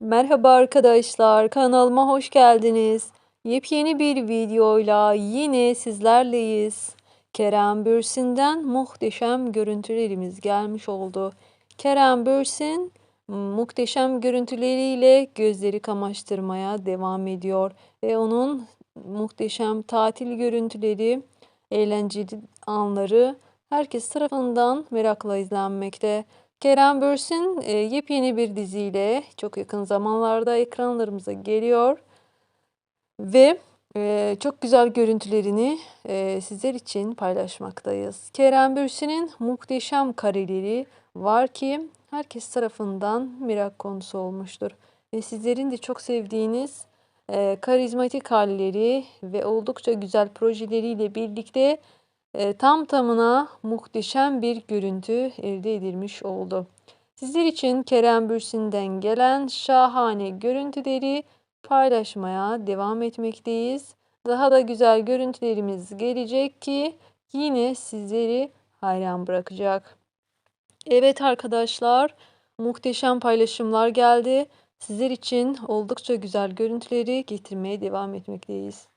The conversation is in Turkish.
Merhaba arkadaşlar, kanalıma hoş geldiniz. Yepyeni bir videoyla yine sizlerleyiz. Kerem Bürsin'den muhteşem görüntülerimiz gelmiş oldu. Kerem Bürsin muhteşem görüntüleriyle gözleri kamaştırmaya devam ediyor. Ve onun muhteşem tatil görüntüleri, eğlenceli anları herkes tarafından merakla izlenmekte. Kerem Bürsin e, yepyeni bir diziyle çok yakın zamanlarda ekranlarımıza geliyor ve e, çok güzel görüntülerini e, sizler için paylaşmaktayız. Kerem Bürsin'in muhteşem kareleri var ki herkes tarafından merak konusu olmuştur. Ve sizlerin de çok sevdiğiniz karizmatik halleri ve oldukça güzel projeleriyle birlikte e, tam tamına muhteşem bir görüntü elde edilmiş oldu. Sizler için Kerem Bürsin'den gelen şahane görüntüleri paylaşmaya devam etmekteyiz. Daha da güzel görüntülerimiz gelecek ki yine sizleri hayran bırakacak. Evet arkadaşlar, muhteşem paylaşımlar geldi. Sizler için oldukça güzel görüntüleri getirmeye devam etmekteyiz.